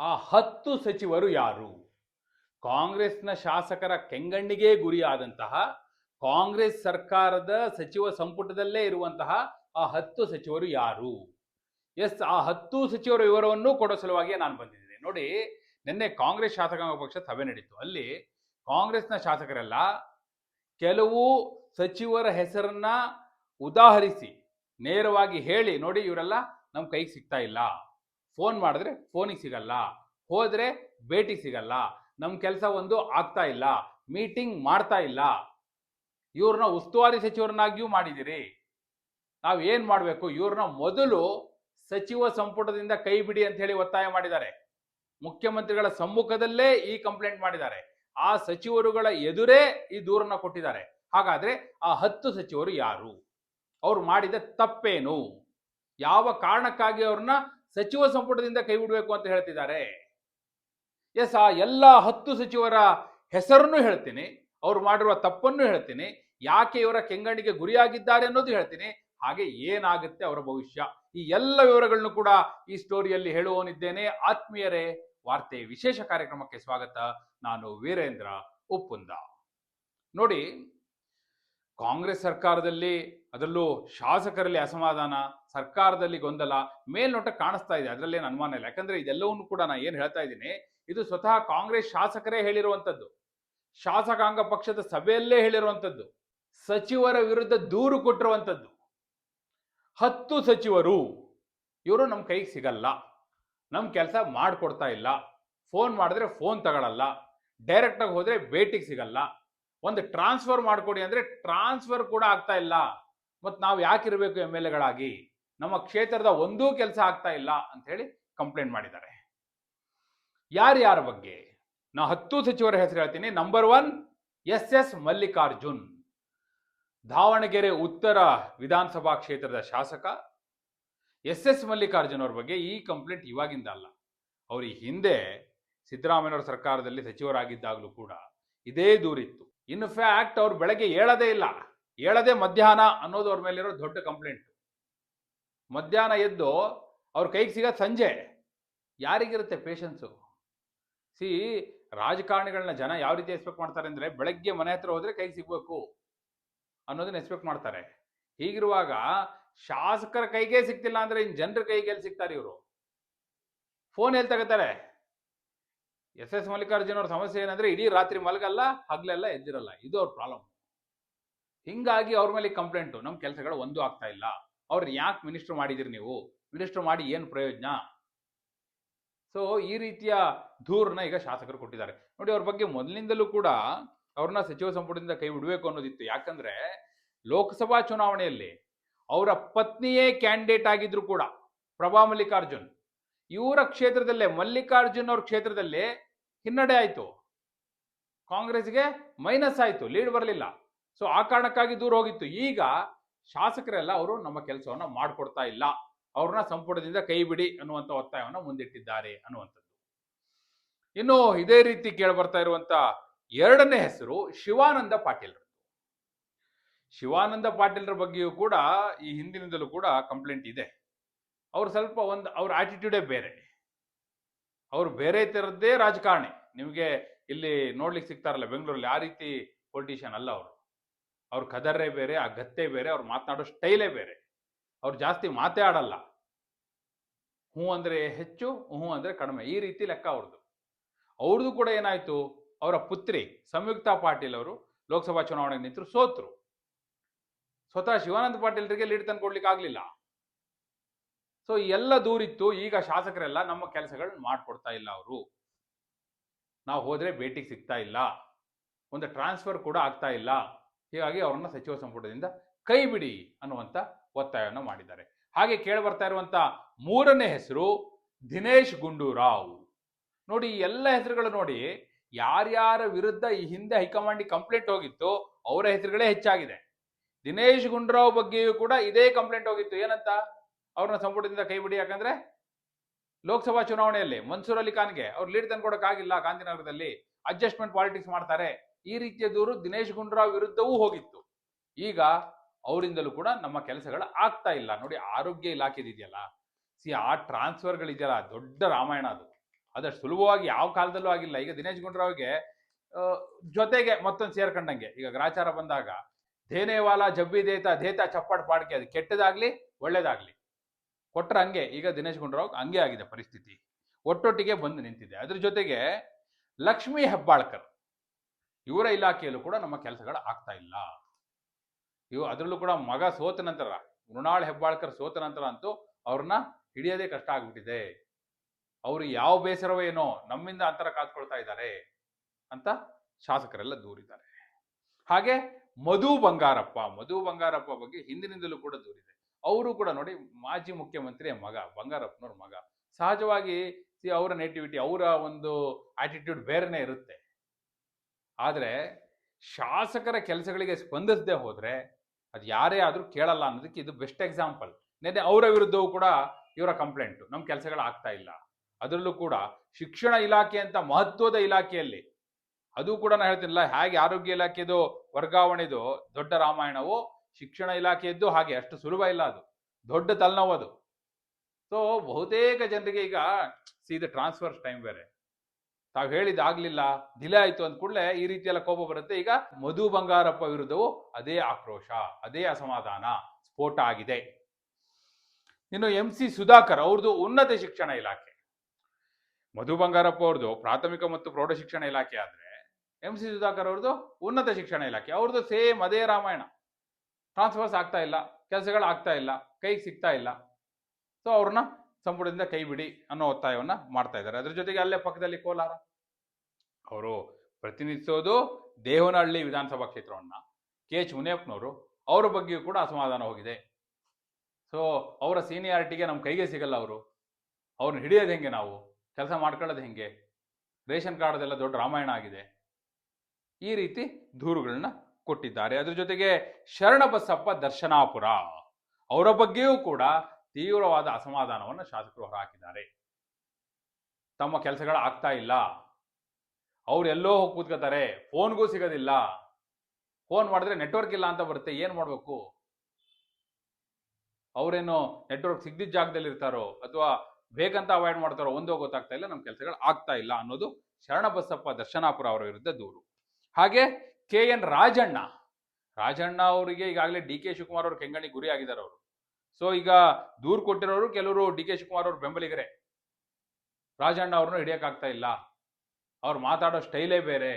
ಆ ಹತ್ತು ಸಚಿವರು ಯಾರು? ಕಾಂಗ್ರೆಸ್ನ ಶಾಸಕರ ಕೆಂಗಣ್ಣಿಗೆ ಗುರಿಯಾದಂತಹ, ಕಾಂಗ್ರೆಸ್ ಸರ್ಕಾರದ ಸಚಿವ ಸಂಪುಟದಲ್ಲೇ ಇರುವಂತಹ ಆ ಹತ್ತು ಸಚಿವರು ಯಾರು? ಎಸ್, ಆ ಹತ್ತು ಸಚಿವರ ವಿವರವನ್ನು ಕೊಡೋ ಸಲುವಾಗಿ ನಾನು ಬಂದಿದ್ದೇನೆ. ನೋಡಿ, ನಿನ್ನೆ ಕಾಂಗ್ರೆಸ್ ಶಾಸಕಾಂಗ ಪಕ್ಷ ಸಭೆ ನಡೀತು. ಅಲ್ಲಿ ಕಾಂಗ್ರೆಸ್ನ ಶಾಸಕರೆಲ್ಲ ಕೆಲವು ಸಚಿವರ ಹೆಸರನ್ನ ಉದಾಹರಿಸಿ, ನೇರವಾಗಿ ಹೇಳಿ, ನೋಡಿ, ಇವರೆಲ್ಲ ನಮ್ಮ ಕೈಗೆ ಸಿಗ್ತಾ ಇಲ್ಲ. ಫೋನ್ ಮಾಡಿದ್ರೆ ಫೋನಿಗೆ ಸಿಗಲ್ಲ. ಹೋದರೆ ಭೇಟಿ ಸಿಗಲ್ಲ. ನಮ್ಮ ಕೆಲಸ ಒಂದು ಆಗ್ತಾ ಇಲ್ಲ. ಮೀಟಿಂಗ್ ಮಾಡ್ತಾ ಇಲ್ಲ. ಇವ್ರನ್ನ ಉಸ್ತುವಾರಿ ಸಚಿವರನ್ನಾಗಿಯೂ ಮಾಡಿದಿರಿ ನಾವು ಏನು ಮಾಡಬೇಕು? ಇವ್ರನ್ನ ಮೊದಲು ಸಚಿವ ಸಂಪುಟದಿಂದ ಕೈ ಬಿಡಿ ಅಂತ ಹೇಳಿ ಒತ್ತಾಯ ಮಾಡಿದ್ದಾರೆ. ಮುಖ್ಯಮಂತ್ರಿಗಳ ಸಮ್ಮುಖದಲ್ಲೇ ಈ ಕಂಪ್ಲೇಂಟ್ ಮಾಡಿದ್ದಾರೆ. ಆ ಸಚಿವರುಗಳ ಎದುರೇ ಈ ದೂರನ್ನ ಕೊಟ್ಟಿದ್ದಾರೆ. ಹಾಗಾದ್ರೆ ಆ ಹತ್ತು ಸಚಿವರು ಯಾರು? ಅವ್ರು ಮಾಡಿದ ತಪ್ಪೇನು? ಯಾವ ಕಾರಣಕ್ಕಾಗಿ ಅವ್ರನ್ನ ಸಚಿವ ಸಂಪುಟದಿಂದ ಕೈ ಬಿಡಬೇಕು ಅಂತ ಹೇಳ್ತಿದ್ದಾರೆ. ಎಸ್, ಆ ಎಲ್ಲ ಹತ್ತು ಸಚಿವರ ಹೆಸರನ್ನು ಹೇಳ್ತೀನಿ, ಅವ್ರು ಮಾಡಿರುವ ತಪ್ಪನ್ನು ಹೇಳ್ತೀನಿ, ಯಾಕೆ ಇವರ ಕೆಂಗಣ್ಣಿಗೆ ಗುರಿಯಾಗಿದ್ದಾರೆ ಅನ್ನೋದು ಹೇಳ್ತೀನಿ, ಹಾಗೆ ಏನಾಗುತ್ತೆ ಅವರ ಭವಿಷ್ಯ. ಈ ಎಲ್ಲ ವಿವರಗಳನ್ನು ಕೂಡ ಈ ಸ್ಟೋರಿಯಲ್ಲಿ ಹೇಳುವವನಿದ್ದೇನೆ. ಆತ್ಮೀಯರೇ, ವಾರ್ತೆ ವಿಶೇಷ ಕಾರ್ಯಕ್ರಮಕ್ಕೆ ಸ್ವಾಗತ. ನಾನು ವೀರೇಂದ್ರ ಉಪ್ಪುಂದ. ನೋಡಿ, ಕಾಂಗ್ರೆಸ್ ಸರ್ಕಾರದಲ್ಲಿ ಅದರಲ್ಲೂ ಶಾಸಕರಲ್ಲಿ ಅಸಮಾಧಾನ, ಸರ್ಕಾರದಲ್ಲಿ ಗೊಂದಲ, ಮೇಲ್ನೋಟ ಕಾಣಿಸ್ತಾ ಇದೆ. ಅದರಲ್ಲೇನು ಅನುಮಾನ ಇಲ್ಲ. ಯಾಕಂದ್ರೆ ಇದೆಲ್ಲವನ್ನು ಕೂಡ ನಾನು ಏನು ಹೇಳ್ತಾ ಇದ್ದೀನಿ, ಇದು ಸ್ವತಃ ಕಾಂಗ್ರೆಸ್ ಶಾಸಕರೇ ಹೇಳಿರುವಂಥದ್ದು. ಶಾಸಕಾಂಗ ಪಕ್ಷದ ಸಭೆಯಲ್ಲೇ ಹೇಳಿರುವಂಥದ್ದು. ಸಚಿವರ ವಿರುದ್ಧ ದೂರು ಕೊಟ್ಟಿರುವಂಥದ್ದು. ಹತ್ತು ಸಚಿವರು, ಇವರು ನಮ್ಮ ಕೈಗೆ ಸಿಗಲ್ಲ. ನಮ್ಮ ಕೆಲಸ ಮಾಡಿಕೊಡ್ತಾ ಇಲ್ಲ. ಫೋನ್ ಮಾಡಿದ್ರೆ ಫೋನ್ ತಗೊಳ್ಳಲ್ಲ ಡೈರೆಕ್ಟಾಗಿ ಹೋದರೆ ಭೇಟಿಗೆ ಸಿಗಲ್ಲ. ಒಂದು ಟ್ರಾನ್ಸ್ಫರ್ ಮಾಡಿಕೊಡಿ ಅಂದರೆ ಟ್ರಾನ್ಸ್ಫರ್ ಕೂಡ ಆಗ್ತಾ ಇಲ್ಲ. ಮತ್ತು ನಾವು ಯಾಕಿರಬೇಕು ಎಂ ಎಲ್ ಎಗಳಾಗಿ ನಮ್ಮ ಕ್ಷೇತ್ರದ ಒಂದೂ ಕೆಲಸ ಆಗ್ತಾ ಇಲ್ಲ ಅಂತ ಹೇಳಿ ಕಂಪ್ಲೇಂಟ್ ಮಾಡಿದ್ದಾರೆ. ಯಾರ್ಯಾರ ಬಗ್ಗೆ? ನಾ ಹತ್ತು ಸಚಿವರ ಹೆಸರು ಹೇಳ್ತೀನಿ. Number one S S Mallikarjun. Davanagere ಉತ್ತರ ವಿಧಾನಸಭಾ ಕ್ಷೇತ್ರದ ಶಾಸಕ. ಎಸ್ ಎಸ್ ಮಲ್ಲಿಕಾರ್ಜುನ್ ಅವ್ರ ಬಗ್ಗೆ ಈ ಕಂಪ್ಲೇಂಟ್ ಇವಾಗಿಂದ ಅಲ್ಲ. ಅವ್ರ ಈ ಹಿಂದೆ ಸಿದ್ದರಾಮಯ್ಯವರ ಸರ್ಕಾರದಲ್ಲಿ ಸಚಿವರಾಗಿದ್ದಾಗಲೂ ಕೂಡ ಇದೇ ದೂರಿತ್ತು. ಇನ್ ಫ್ಯಾಕ್ಟ್ ಅವ್ರು ಬೆಳಗ್ಗೆ ಏಳದೇ ಇಲ್ಲ. ಏಳದೇ ಮಧ್ಯಾಹ್ನ ಅನ್ನೋದು ಅವ್ರ ಮೇಲಿರೋ ದೊಡ್ಡ ಕಂಪ್ಲೇಂಟ್ ಮಧ್ಯಾಹ್ನ ಎದ್ದು ಅವ್ರ ಕೈಗೆ ಸಿಗೋದು ಸಂಜೆ ಯಾರಿಗಿರುತ್ತೆ ಪೇಷನ್ಸು ಸಿ ರಾಜಕಾರಣಿಗಳನ್ನ ಜನ ಯಾವ ರೀತಿ ಎಕ್ಸ್ಪೆಕ್ಟ್ ಮಾಡ್ತಾರೆ ಅಂದ್ರೆ ಬೆಳಗ್ಗೆ ಮನೆ ಹತ್ರ ಹೋದರೆ ಕೈಗೆ ಸಿಗ್ಬೇಕು ಅನ್ನೋದನ್ನ ಎಕ್ಸ್ಪೆಕ್ಟ್ ಮಾಡ್ತಾರೆ. ಹೀಗಿರುವಾಗ ಶಾಸಕರ ಕೈಗೆ ಸಿಗ್ತಿಲ್ಲ ಅಂದ್ರೆ ಇನ್ನು ಜನರ ಕೈಗೆ ಎಲ್ಲಿ ಸಿಗ್ತಾರೆ ಇವರು? ಫೋನ್ ಎಲ್ಲಿ ತಗೋತಾರೆ? ಎಸ್ ಎಸ್ ಮಲ್ಲಿಕಾರ್ಜುನ್ ಅವ್ರ ಸಮಸ್ಯೆ ಏನಂದ್ರೆ ಇಡೀ ರಾತ್ರಿ ಮಲಗಲ್ಲ, ಹಗ್ಲೆಲ್ಲ ಎದ್ದಿರಲ್ಲ. ಇದು ಅವ್ರ ಪ್ರಾಬ್ಲಮ್ ಹಿಂಗಾಗಿ ಅವ್ರ ಮೇಲೆ ಕಂಪ್ಲೇಂಟು ನಮ್ಮ ಕೆಲಸಗಳು ಒಂದು ಆಗ್ತಾ ಇಲ್ಲ. ಅವ್ರು ಯಾಕೆ ಮಿನಿಸ್ಟರ್ ಮಾಡಿದಿರಿ ನೀವು? ಮಿನಿಸ್ಟರ್ ಮಾಡಿ ಏನು ಪ್ರಯೋಜನ? ಸೊ ಈ ರೀತಿಯ ದೂರನ್ನ ಈಗ ಶಾಸಕರು ಕೊಟ್ಟಿದ್ದಾರೆ. ನೋಡಿ, ಅವ್ರ ಬಗ್ಗೆ ಮೊದಲಿಂದಲೂ ಕೂಡ ಅವ್ರನ್ನ ಸಚಿವ ಸಂಪುಟದಿಂದ ಕೈ ಬಿಡಬೇಕು ಅನ್ನೋದಿತ್ತು. ಯಾಕಂದ್ರೆ ಲೋಕಸಭಾ ಚುನಾವಣೆಯಲ್ಲಿ ಅವರ ಪತ್ನಿಯೇ ಕ್ಯಾಂಡಿಡೇಟ್ ಆಗಿದ್ರು ಕೂಡ, ಪ್ರಭಾ ಮಲ್ಲಿಕಾರ್ಜುನ್. ಇವರ ಕ್ಷೇತ್ರದಲ್ಲೇ, ಮಲ್ಲಿಕಾರ್ಜುನ್ ಅವ್ರ ಕ್ಷೇತ್ರದಲ್ಲಿ ಹಿನ್ನಡೆ ಆಯಿತು. ಕಾಂಗ್ರೆಸ್ಗೆ ಮೈನಸ್ ಆಯಿತು ಲೀಡ್ ಬರಲಿಲ್ಲ. ಸೊ ಆ ಕಾರಣಕ್ಕಾಗಿ ದೂರ ಹೋಗಿತ್ತು. ಈಗ ಶಾಸಕರೆಲ್ಲ ಅವರು ನಮ್ಮ ಕೆಲಸವನ್ನ ಮಾಡಿಕೊಡ್ತಾ ಇಲ್ಲ. ಅವ್ರನ್ನ ಸಂಪುಟದಿಂದ ಕೈ ಬಿಡಿ ಅನ್ನುವಂಥ ಒತ್ತಾಯವನ್ನು ಮುಂದಿಟ್ಟಿದ್ದಾರೆ ಅನ್ನುವಂಥದ್ದು. ಇನ್ನು ಇದೇ ರೀತಿ ಕೇಳಿಬರ್ತಾ ಇರುವಂತ ಎರಡನೇ ಹೆಸರು ಶಿವಾನಂದ ಪಾಟೀಲ್ ಶಿವಾನಂದ ಪಾಟೀಲ್ರ ಬಗ್ಗೆಯೂ ಕೂಡ ಈ ಹಿಂದಿನಿಂದಲೂ ಕೂಡ ಕಂಪ್ಲೇಂಟ್ ಇದೆ. ಅವ್ರು ಸ್ವಲ್ಪ ಒಂದು ಅವ್ರ ಆಟಿಟ್ಯೂಡೇ ಬೇರೆ. ಅವ್ರು ಬೇರೆ ಥರದ್ದೇ ರಾಜಕಾರಣಿ. ನಿಮಗೆ ಇಲ್ಲಿ ನೋಡ್ಲಿಕ್ಕೆ ಸಿಗ್ತಾರಲ್ಲ, ಬೆಂಗಳೂರಲ್ಲಿ ಆ ರೀತಿ ಪೊಲಿಟಿಷಿಯನ್ ಅಲ್ಲ ಅವರು. ಅವ್ರ ಕದರೇ ಬೇರೆ, ಆ ಗತ್ತೆ ಬೇರೆ, ಅವ್ರು ಮಾತನಾಡೋ ಸ್ಟೈಲೇ ಬೇರೆ. ಅವ್ರು ಜಾಸ್ತಿ ಮಾತೇ ಆಡಲ್ಲ. ಹ್ಞೂ ಅಂದ್ರೆ ಹೆಚ್ಚು, ಹ್ಞೂ ಅಂದ್ರೆ ಕಡಿಮೆ. ಈ ರೀತಿ ಲೆಕ್ಕ ಅವ್ರದ್ದು ಅವ್ರದ್ದು ಕೂಡ ಏನಾಯ್ತು? ಅವರ ಪುತ್ರಿ, ಸಂಯುಕ್ತಾ ಪಾಟೀಲ್ ಅವರು ಲೋಕಸಭಾ ಚುನಾವಣೆಗೆ ನಿಂತರು ಸೋತ್ರು. ಸ್ವತಃ ಶಿವಾನಂದ ಪಾಟೀಲ್ರಿಗೆ ಲೀಡ್ ತಂದು ಕೊಡ್ಲಿಕ್ಕೆ ಆಗ್ಲಿಲ್ಲ. ಸೊ ಎಲ್ಲ ದೂರಿತ್ತು. ಈಗ ಶಾಸಕರೆಲ್ಲ ನಮ್ಮ ಕೆಲಸಗಳನ್ನ ಮಾಡಿಕೊಡ್ತಾ ಇಲ್ಲ ಅವರು. ನಾವು ಹೋದರೆ ಭೇಟಿಗೆ ಸಿಗ್ತಾ ಇಲ್ಲ. ಒಂದು ಟ್ರಾನ್ಸ್ಫರ್ ಕೂಡ ಆಗ್ತಾ ಇಲ್ಲ. ಹೀಗಾಗಿ ಅವರನ್ನು ಸಚಿವ ಸಂಪುಟದಿಂದ ಕೈ ಬಿಡಿ ಅನ್ನುವಂಥ ಒತ್ತಾಯವನ್ನು ಮಾಡಿದ್ದಾರೆ. ಹಾಗೆ ಕೇಳಿ ಬರ್ತಾ ಇರುವಂಥ ಮೂರನೇ ಹೆಸರು ದಿನೇಶ್ ಗುಂಡೂರಾವ್. ನೋಡಿ, ಈ ಎಲ್ಲ ಹೆಸರುಗಳು ನೋಡಿ, ಯಾರ್ಯಾರ ವಿರುದ್ಧ ಈ ಹಿಂದೆ ಹೈಕಮಾಂಡಿಗೆ ಕಂಪ್ಲೇಂಟ್ ಹೋಗಿತ್ತು ಅವರ ಹೆಸರುಗಳೇ ಹೆಚ್ಚಾಗಿದೆ. ದಿನೇಶ್ ಗುಂಡೂರಾವ್ ಬಗ್ಗೆಯೂ ಕೂಡ ಇದೇ ಕಂಪ್ಲೇಂಟ್ ಹೋಗಿತ್ತು. ಏನಂತ? ಅವ್ರನ್ನ ಸಂಪುಟದಿಂದ ಕೈ ಬಿಡಿ ಯಾಕಂದ್ರೆ ಲೋಕಸಭಾ ಚುನಾವಣೆಯಲ್ಲಿ ಮನ್ಸೂರ್ ಅಲಿ ಖಾನ್ಗೆ ಅವ್ರು ಲೀಡ್ ತಂದ್ಕೊಡಕ್ಕಾಗಿಲ್ಲ. ಗಾಂಧಿನಗರದಲ್ಲಿ ಅಡ್ಜಸ್ಟ್ಮೆಂಟ್ ಪಾಲಿಟಿಕ್ಸ್ ಮಾಡ್ತಾರೆ. ಈ ರೀತಿಯ ದೂರು ದಿನೇಶ್ ಗುಂಡ್ರಾವ್ ವಿರುದ್ಧವೂ ಹೋಗಿತ್ತು. ಈಗ ಅವರಿಂದಲೂ ಕೂಡ ನಮ್ಮ ಕೆಲಸಗಳು ಆಗ್ತಾ ಇಲ್ಲ. ನೋಡಿ, ಆರೋಗ್ಯ ಇಲಾಖೆದಿದೆಯಲ್ಲ. ಸಿ, ಆ ಟ್ರಾನ್ಸ್ಫರ್ಗಳಿದೆಯಲ್ಲ, ದೊಡ್ಡ ರಾಮಾಯಣ ಅದು. ಅದಷ್ಟು ಸುಲಭವಾಗಿ ಯಾವ ಕಾಲದಲ್ಲೂ ಆಗಿಲ್ಲ. ಈಗ ದಿನೇಶ್ ಗುಂಡ್ರಾವ್ಗೆ ಜೊತೆಗೆ ಮತ್ತೊಂದು ಸೇರ್ಕೊಂಡಂಗೆ. ಈಗ ಗ್ರಾಚಾರ ಬಂದಾಗ, ಧೇನೇವಾಲ, ಜಬ್ಬಿ ದೇತ ದೇತ ಚಪ್ಪಾಡ್ ಪಾಡ್ಕೆ, ಅದು ಕೆಟ್ಟದಾಗ್ಲಿ, ಒಳ್ಳೇದಾಗ್ಲಿ. ಕೊಟ್ರೆ ಹಂಗೆ. ಈಗ ದಿನೇಶ್ ಗುಂಡ್ರಾವ್ ಹಂಗೆ ಆಗಿದೆ ಪರಿಸ್ಥಿತಿ. ಒಟ್ಟೊಟ್ಟಿಗೆ ಬಂದು ನಿಂತಿದೆ. ಅದ್ರ ಜೊತೆಗೆ ಲಕ್ಷ್ಮೀ ಹೆಬ್ಬಾಳ್ಕರ್. ಇವರ ಇಲಾಖೆಯಲ್ಲೂ ಕೂಡ ನಮ್ಮ ಕೆಲಸಗಳು ಆಗ್ತಾ ಇಲ್ಲ. ಇವು ಅದರಲ್ಲೂ ಕೂಡ ಮಗ ಸೋತ ನಂತರ, ಮೃಣಾಳ್ ಹೆಬ್ಬಾಳ್ಕರ್ ಸೋತ ನಂತರ ಅಂತೂ ಅವ್ರನ್ನ ಹಿಡಿಯೋದೇ ಕಷ್ಟ ಆಗ್ಬಿಟ್ಟಿದೆ. ಅವರು ಯಾವ ಬೇಸರವೇನೋ ನಮ್ಮಿಂದ ಅಂತರ ಕಾದ್ಕೊಳ್ತಾ ಇದ್ದಾರೆ ಅಂತ ಶಾಸಕರೆಲ್ಲ ದೂರಿದ್ದಾರೆ. ಹಾಗೆ ಮಧು ಬಂಗಾರಪ್ಪ ಮಧು ಬಂಗಾರಪ್ಪ ಬಗ್ಗೆ ಹಿಂದಿನಿಂದಲೂ ಕೂಡ ದೂರಿದೆ. ಅವರು ಕೂಡ ನೋಡಿ ಮಾಜಿ ಮುಖ್ಯಮಂತ್ರಿಯ ಮಗ, ಬಂಗಾರಪ್ಪನವ್ರ ಮಗ. ಸಹಜವಾಗಿ ಅವರ ನೇಟಿವಿಟಿ ಅವರ ಒಂದು ಆಟಿಟ್ಯೂಡ್ ಬೇರೆನೇ ಇರುತ್ತೆ. ಆದರೆ ಶಾಸಕರ ಕೆಲಸಗಳಿಗೆ ಸ್ಪಂದಿಸದೆ ಹೋದರೆ ಅದು ಯಾರೇ ಆದರೂ ಕೇಳಲ್ಲ ಅನ್ನೋದಕ್ಕೆ ಇದು ಬೆಸ್ಟ್ ಎಕ್ಸಾಂಪಲ್ ನೆನ್ನೆ ಅವರ ವಿರುದ್ಧವೂ ಕೂಡ ಇವರ ಕಂಪ್ಲೇಂಟು ನಮ್ಮ ಕೆಲಸಗಳು ಆಗ್ತಾ ಇಲ್ಲ. ಅದರಲ್ಲೂ ಕೂಡ ಶಿಕ್ಷಣ ಇಲಾಖೆ ಅಂತ ಮಹತ್ವದ ಇಲಾಖೆಯಲ್ಲಿ, ಅದು ಕೂಡ ನಾನು ಹೇಳ್ತೀನಿಲ್ಲ, ಹೇಗೆ ಆರೋಗ್ಯ ಇಲಾಖೆದು ವರ್ಗಾವಣೆದು, ದೊಡ್ಡ ರಾಮಾಯಣವು, ಶಿಕ್ಷಣ ಇಲಾಖೆಯದ್ದು ಹಾಗೆ, ಅಷ್ಟು ಸುಲಭ ಇಲ್ಲ ಅದು. ದೊಡ್ಡ ತಲೆನೋವು ಅದು. ಸೊ ಬಹುತೇಕ ಜನರಿಗೆ ಈಗ ಸೀದ ಟ್ರಾನ್ಸ್ಫರ್ಸ್ ಟೈಮ್ ಬೇರೆ. ತಾವು ಹೇಳಿದಾಗ್ಲಿಲ್ಲ ಡಿಲೇ ಆಯ್ತು ಅಂದ ಕೂಡಲೇ ಈ ರೀತಿಯೆಲ್ಲ ಕೋಪ ಬರುತ್ತೆ. ಈಗ ಮಧು ಬಂಗಾರಪ್ಪ ವಿರುದ್ಧವು ಅದೇ ಆಕ್ರೋಶ, ಅದೇ ಅಸಮಾಧಾನ ಸ್ಫೋಟ ಆಗಿದೆ. ಇನ್ನು ಎಂ ಸಿ ಸುಧಾಕರ್ ಅವ್ರದ್ದು ಉನ್ನತ ಶಿಕ್ಷಣ ಇಲಾಖೆ. ಮಧು ಬಂಗಾರಪ್ಪ ಅವ್ರದ್ದು ಪ್ರಾಥಮಿಕ ಮತ್ತು ಪ್ರೌಢ ಶಿಕ್ಷಣ ಇಲಾಖೆ ಆದ್ರೆ ಎಂ ಸಿ ಸುಧಾಕರ್ ಅವ್ರದ್ದು ಉನ್ನತ ಶಿಕ್ಷಣ ಇಲಾಖೆ. ಅವ್ರದ್ದು ಸೇಮ್ ಅದೇ ರಾಮಾಯಣ. ಟ್ರಾನ್ಸ್ಫರ್ಸ್ ಆಗ್ತಾ ಇಲ್ಲ, ಕೆಲಸಗಳು ಆಗ್ತಾ ಇಲ್ಲ, ಕೈಗೆ ಸಿಗ್ತಾ ಇಲ್ಲ. ಸೊ ಅವ್ರನ್ನ ಸಂಪುಟದಿಂದ ಕೈ ಬಿಡಿ ಅನ್ನೋ ಒತ್ತಾಯವನ್ನ ಮಾಡ್ತಾ ಇದ್ದಾರೆ. ಅದ್ರ ಜೊತೆಗೆ ಅಲ್ಲೇ ಪಕ್ಕದಲ್ಲಿ ಕೋಲಾರ. ಅವರು ಪ್ರತಿನಿಧಿಸೋದು ದೇವನಹಳ್ಳಿ ವಿಧಾನಸಭಾ ಕ್ಷೇತ್ರವನ್ನ. ಕೆ ಎಚ್ ಮುನಿಯಪ್ಪನವರು ಅವರ ಬಗ್ಗೆಯೂ ಕೂಡ ಅಸಮಾಧಾನ ಹೋಗಿದೆ. ಸೊ ಅವರ ಸೀನಿಯಾರಿಟಿಗೆ ನಮ್ಮ ಕೈಗೆ ಸಿಗಲ್ಲ ಅವರು. ಅವ್ರನ್ನ ಹಿಡಿಯೋದು ಹೆಂಗೆ ನಾವು? ಕೆಲಸ ಮಾಡ್ಕೊಳ್ಳೋದು ಹೆಂಗೆ? ರೇಷನ್ ಕಾರ್ಡ್ದೆಲ್ಲ ದೊಡ್ಡ ರಾಮಾಯಣ ಆಗಿದೆ. ಈ ರೀತಿ ದೂರುಗಳನ್ನ ಕೊಟ್ಟಿದ್ದಾರೆ. ಅದ್ರ ಜೊತೆಗೆ ಶರಣಬಸಪ್ಪ ದರ್ಶನಾಪುರ. ಅವರ ಬಗ್ಗೆಯೂ ಕೂಡ ತೀವ್ರವಾದ ಅಸಮಾಧಾನವನ್ನು ಶಾಸಕರು ಹೊರಹಾಕಿದ್ದಾರೆ. ತಮ್ಮ ಕೆಲಸಗಳು ಆಗ್ತಾ ಇಲ್ಲ. ಅವ್ರು ಎಲ್ಲೋ ಹೋಗಿ ಕೂತ್ಕೋತಾರೆ ಫೋನ್ಗೂ ಸಿಗೋದಿಲ್ಲ. ಫೋನ್ ಮಾಡಿದ್ರೆ ನೆಟ್ವರ್ಕ್ ಇಲ್ಲ ಅಂತ ಬರುತ್ತೆ. ಏನ್ ಮಾಡ್ಬೇಕು? ಅವರೇನು ನೆಟ್ವರ್ಕ್ ಸಿಗದಿದ್ದ ಜಾಗದಲ್ಲಿ ಇರ್ತಾರೋ ಅಥವಾ ಬೇಕಂತ ಅವಾಯ್ಡ್ ಮಾಡ್ತಾರೋ ಒಂದೋ ಗೊತ್ತಾಗ್ತಾ ಇಲ್ಲ. ನಮ್ಮ ಕೆಲಸಗಳು ಆಗ್ತಾ ಇಲ್ಲ ಅನ್ನೋದು ಶರಣಬಸಪ್ಪ ದರ್ಶನಾಪುರ ಅವರ ವಿರುದ್ಧ ದೂರು. ಹಾಗೆ ಕೆ ಎನ್ ರಾಜಣ್ಣ. ರಾಜಣ್ಣ ಅವರಿಗೆ ಈಗಾಗಲೇ ಡಿ ಕೆ ಶಿವಕುಮಾರ್ ಅವರು ಕೆಂಗಣಿ ಗುರಿ ಆಗಿದ್ದಾರೆ ಅವರು. ಸೊ ಈಗ ದೂರು ಕೊಟ್ಟಿರೋರು ಕೆಲವರು ಡಿ ಕೆ ಶಿವಕುಮಾರ್ ಅವ್ರ ಬೆಂಬಲಿಗರೇ. ರಾಜಣ್ಣ ಅವ್ರನ್ನೂ ಹಿಡಿಯೋಕ್ಕಾಗ್ತಾ ಇಲ್ಲ. ಅವ್ರು ಮಾತಾಡೋ ಸ್ಟೈಲೇ ಬೇರೆ.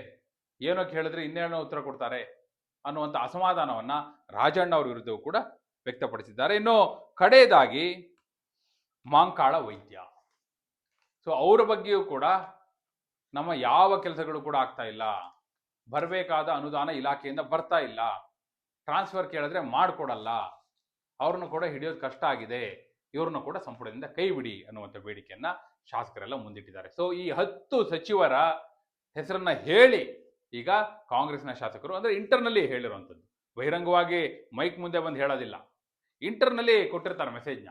ಏನೋ ಕೇಳಿದ್ರೆ ಇನ್ನೇನೋ ಉತ್ತರ ಕೊಡ್ತಾರೆ ಅನ್ನುವಂಥ ಅಸಮಾಧಾನವನ್ನ ರಾಜಣ್ಣ ಅವ್ರ ವಿರುದ್ಧವೂ ಕೂಡ ವ್ಯಕ್ತಪಡಿಸಿದ್ದಾರೆ. ಇನ್ನು ಕಡೆಯದಾಗಿ ಮಾಂಕಾಳ ವೈದ್ಯ. ಸೊ ಅವರ ಬಗ್ಗೆಯೂ ಕೂಡ ನಮ್ಮ ಯಾವ ಕೆಲಸಗಳು ಕೂಡ ಆಗ್ತಾ ಇಲ್ಲ. ಬರಬೇಕಾದ ಅನುದಾನ ಇಲಾಖೆಯಿಂದ ಬರ್ತಾ ಇಲ್ಲ. ಟ್ರಾನ್ಸ್ಫರ್ ಕೇಳಿದ್ರೆ ಮಾಡಿಕೊಡಲ್ಲ. ಅವ್ರನ್ನು ಕೂಡ ಹಿಡಿಯೋದು ಕಷ್ಟ ಆಗಿದೆ. ಇವ್ರನ್ನ ಕೂಡ ಸಂಪುಟದಿಂದ ಕೈ ಬಿಡಿ ಅನ್ನುವಂಥ ಬೇಡಿಕೆಯನ್ನ ಶಾಸಕರೆಲ್ಲ ಮುಂದಿಟ್ಟಿದ್ದಾರೆ. ಸೊ ಈ ಹತ್ತು ಸಚಿವರ ಹೆಸರನ್ನ ಹೇಳಿ ಈಗ ಕಾಂಗ್ರೆಸ್ನ ಶಾಸಕರು ಅಂದ್ರೆ ಇಂಟರ್ನಲ್ಲಿ ಹೇಳಿರುವಂಥದ್ದು. ಬಹಿರಂಗವಾಗಿ ಮೈಕ್ ಮುಂದೆ ಬಂದು ಹೇಳೋದಿಲ್ಲ. ಇಂಟರ್ನಲ್ಲಿ ಕೊಟ್ಟಿರ್ತಾರೆ ಮೆಸೇಜ್ನ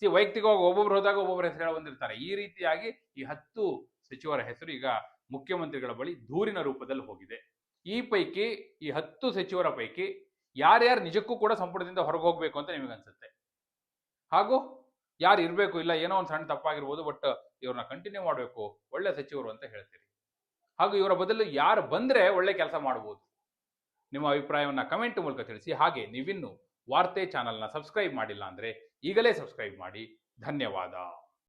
ಸಿ ವೈಯಕ್ತಿಕವಾಗಿ ಒಬ್ಬೊಬ್ರು ಹೋದಾಗ ಒಬ್ಬೊಬ್ಬರ ಹೆಸರು ಬಂದಿರ್ತಾರೆ. ಈ ರೀತಿಯಾಗಿ ಈ ಹತ್ತು ಸಚಿವರ ಹೆಸರು ಈಗ ಮುಖ್ಯಮಂತ್ರಿಗಳ ಬಳಿ ದೂರಿನ ರೂಪದಲ್ಲಿ ಹೋಗಿದೆ. ಈ ಪೈಕಿ, ಈ ಹತ್ತು ಸಚಿವರ ಪೈಕಿ ಯಾರ್ಯಾರು ನಿಜಕ್ಕೂ ಕೂಡ ಸಂಪುಟದಿಂದ ಹೊರಗೆ ಹೋಗ್ಬೇಕು ಅಂತ ನಿಮಗೆ ಅನ್ಸುತ್ತೆ. ಹಾಗೂ ಯಾರು ಇರಬೇಕು ಇಲ್ಲ ಏನೋ ಒಂದು ಸಣ್ಣ ತಪ್ಪಾಗಿರ್ಬೋದು ಬಟ್ ಇವ್ರನ್ನ ಕಂಟಿನ್ಯೂ ಮಾಡಬೇಕು, ಒಳ್ಳೆ ಸಚಿವರು ಅಂತ ಹೇಳ್ತೀರಿ. ಹಾಗೂ ಇವರ ಬದಲು ಯಾರು ಬಂದ್ರೆ ಒಳ್ಳೆ ಕೆಲಸ ಮಾಡ್ಬೋದು. ನಿಮ್ಮ ಅಭಿಪ್ರಾಯವನ್ನ ಕಮೆಂಟ್ ಮೂಲಕ ತಿಳಿಸಿ. ಹಾಗೆ ನೀವಿನ್ನು ವಾರ್ತೆ ಚಾನಲ್ನ ಸಬ್ಸ್ಕ್ರೈಬ್ ಮಾಡಿಲ್ಲ ಅಂದರೆ ಈಗಲೇ ಸಬ್ಸ್ಕ್ರೈಬ್ ಮಾಡಿ. ಧನ್ಯವಾದ.